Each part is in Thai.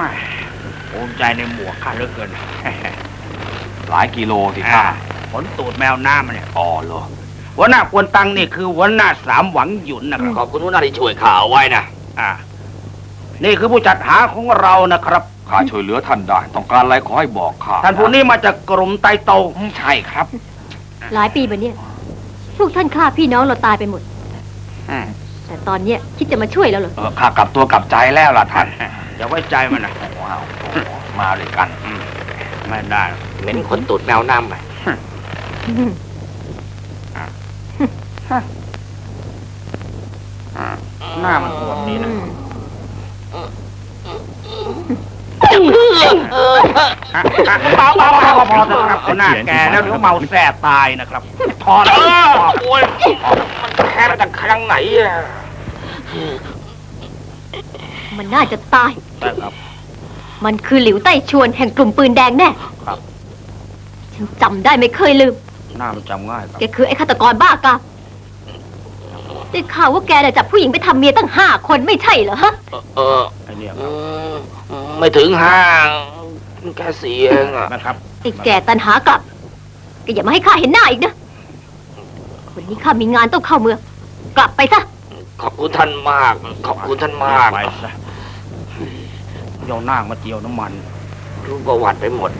แม่ภูมิใจในหมวกข้าเหลือเกิน หลายกิโลสิอ่าข้าผลตูดแมวน้ำเนี่ยอ๋อเหรอหัวหน้ากวนตังนี่คือหัวหน้าสามหวังหยุนนะครับขอบคุณหัวหน้าที่ช่วยข่าวไว้นะอ่า นี่คือผู้จัดหาของเรานะครับข้าช่วยเหลือท่านได้ ต้องการอะไรขอให้บอกข้าท่านผู้นี้มาจากกลุ่มไตโตอืมใช่ครับ หลายปีมาเนี่ยพวกท่านฆ่าพี่น้องเราตายไปหมดอืม แต่ตอนเนี้ยคิดจะมาช่วยแล้วเหรอ เออข้ากลับตัวกลับใจแล้วล่ะท่าน อย่าไว้ใจมันนะว้าวมาด้วยกัน ไม่ได้เหม็นขนตูดแมวน้ำไปอ่าหน้ามันโหดดีนะเบาเบาเบาพอเถอะครับหัวหน้าแกแล้วเดี๋ยวเมาแสบตายนะครับถอดเอเอออโอ้ยมันแค่มาจากครั้งไหนอะ มันน่าจะตาย ได้ครับ มันคือหลิวไต้ชวนแห่งกลุ่มปืนแดงแน่ครับ ฉันจำได้ไม่เคยลืม หน้ามันจำง่ายครับ แกคือไอ้ฆาตกรบ้ากาได้ข่าวว่าแกน่ะจับผู้หญิงไปทำเมียตั้งห้าคนไม่ใช่เหรอฮะ เออไอเนี่ยคอืรับมไม่ถึงห้าแค่สี่เองอะนะครับ ไอ้แกตันหากลับแกอย่ามาให้ข้าเห็นหน้าอีกนะ วันนี้ข้ามีงานต้องเข้าเมือง กลับไปซะ ขอบคุณท่านมาก ขอบคุณท่านมาก ไปซะโยนหน้ามาเจียวน้ำมัน รู้ประวัติไปหมด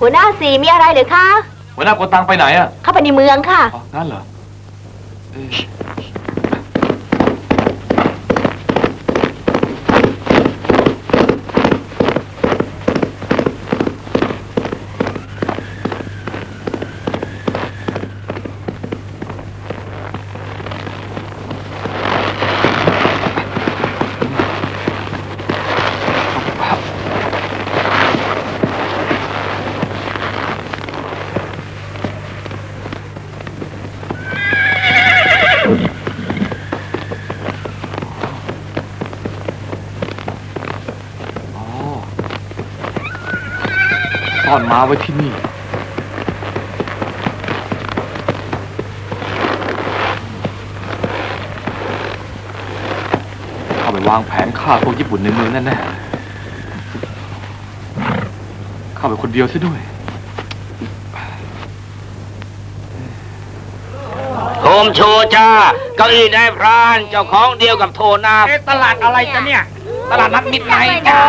หัวหน้าสีมีอะไรหรือคะ หัวหน้าโกตังไปไหนอะเข้าไปในเมืองค่ะ อ๋อนั่นเหรอเอ้ย ซ่อนม้าไว้ที่นี่ เข้าไปวางแผนฆ่าพวกญี่ปุ่นในเมืองแน่ๆเข้าไปคนเดียวซะด้วยโฮมโชว์จ้าเก้าอี้นายพรานเจ้าของเดียวกับโทนา เอ๊ะตลาดอะไรกันเนี่ย ตลาดนัดมิดไนท์จ้า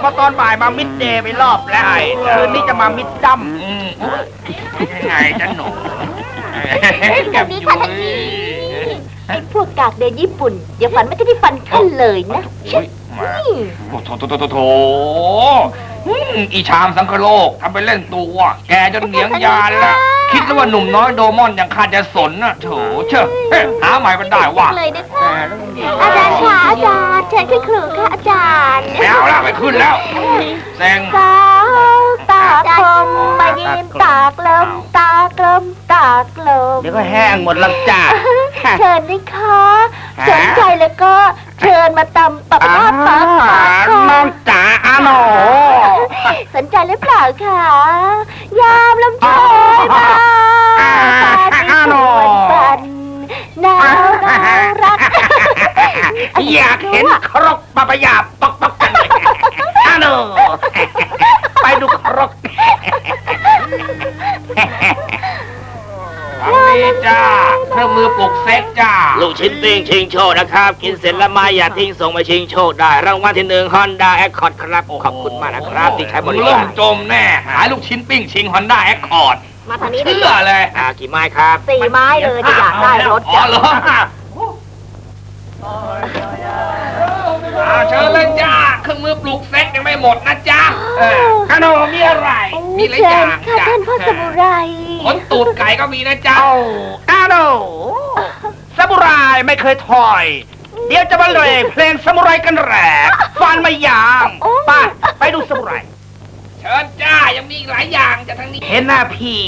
เมื่อตอนบ่ายมามิดเดย์ไปรอบแล้วคืนนี้จะมามิดดัมไงจ้ะหนูแบบนี้ค่ะท่านนี้ไอ้พวกกากเดนญี่ปุ่นอย่าฝันไม่ได้ฟันท่านเลยนะโอ้โอ้โถโถโถโถโถอืมอีชามสังคโลกทำไปเล่นตัวแกจนเหนียงยานละคิดแล้วว่าหนุ่มน้อยโดมอนอย่างข้าจะสนน่ะโถเชอเฮ้ยหาใหม่มันได้ว่ะเลยนะคะอาจารย์ค่ะอาจาร ขึ้นแล้วแซงสาวตาคมมายิ้มตากลมตากลมตากลมเดี๋ยวก็แห้งหมดแล้วจ้าเชิญนะคะสนใจแล้วก็เชิญมาตำปับอ่านาปากค่ะน้องจ๋าอาโนสนใจหรือเปล่าคะยามลำชอยมาตาที่ชวนปันหนาวน่ารักอยากเห็นครกปะปะยาป จ้า เครื่องมือปลุกเซ็กจ้า ลูกชิ้นปิ้งชิงโชคนะครับ กินเสร็จแล้วมาอย่าทิ้งส่งมาชิงโชคได้ รางวัลที่หนึ่งฮอนด้าแอคคอร์ดครับ ขอบคุณมากนะครับที่ใช้บริล่กามรจมแน่หายลูกชิ้นปิ้งชิงฮอนด้าแอคคอร์ดมาทางนี้ได้เชื่อเลยอ่ากี่ไม้ครับ สี่ไม้เลยจะอยากได้รถอ๋อเหรออ่าเชิญเลยจ้า เครื่องมือปลูกเซ็กยังไม่หมดนะจ๊ะเออขนมมีอะไร มีหลายอย่างค่ะจ้ะท่านพ่อสมุไร ขนตูดไก่ก็มีนะจ๊ะ เอาอาโนซามูไรไม่เคยถอย เดี๋ยวจะมาเลยเพลงซามูไรกันแหลกฟันไม่ยางไปไปดูซามูไร เชิญจ้ายังมีอีกหลายอย่างจากทางนี้เห็นหน้าพี่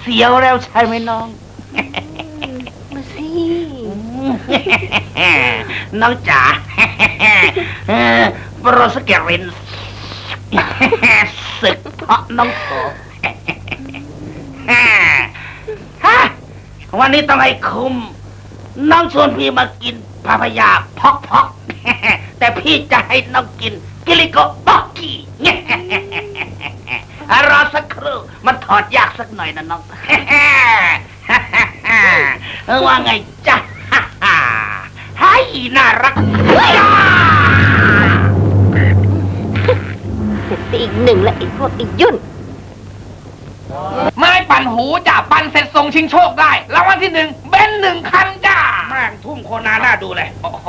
เสียวแล้วใช่ไหมน้อง มาสิน้องจ๋าเออโปรสเกรินศึกเพราะน้องโส ฮะวันนี้ต้องให้คุ้ม น้องชวนพี่มากินพาพยาพอกพอกแต่พี่จะให้น้องกิน กิลิโกบอกกี้รอสักครู่มันถอดยากสักหน่อยนะน้องว่าไงจ๊ะให้น่ารักเสร็จไปอีกหนึ่งและอีกพวกอีกยุ่นไม้ ปั่นหูจ้ะปั่นเสร็จส่งชิงโชคได้รางวัลที่หนึ่งเบนซ์หนึ่งคันจ้าแม่งทุ่มโคนาหน้าดูเลย โอ้โห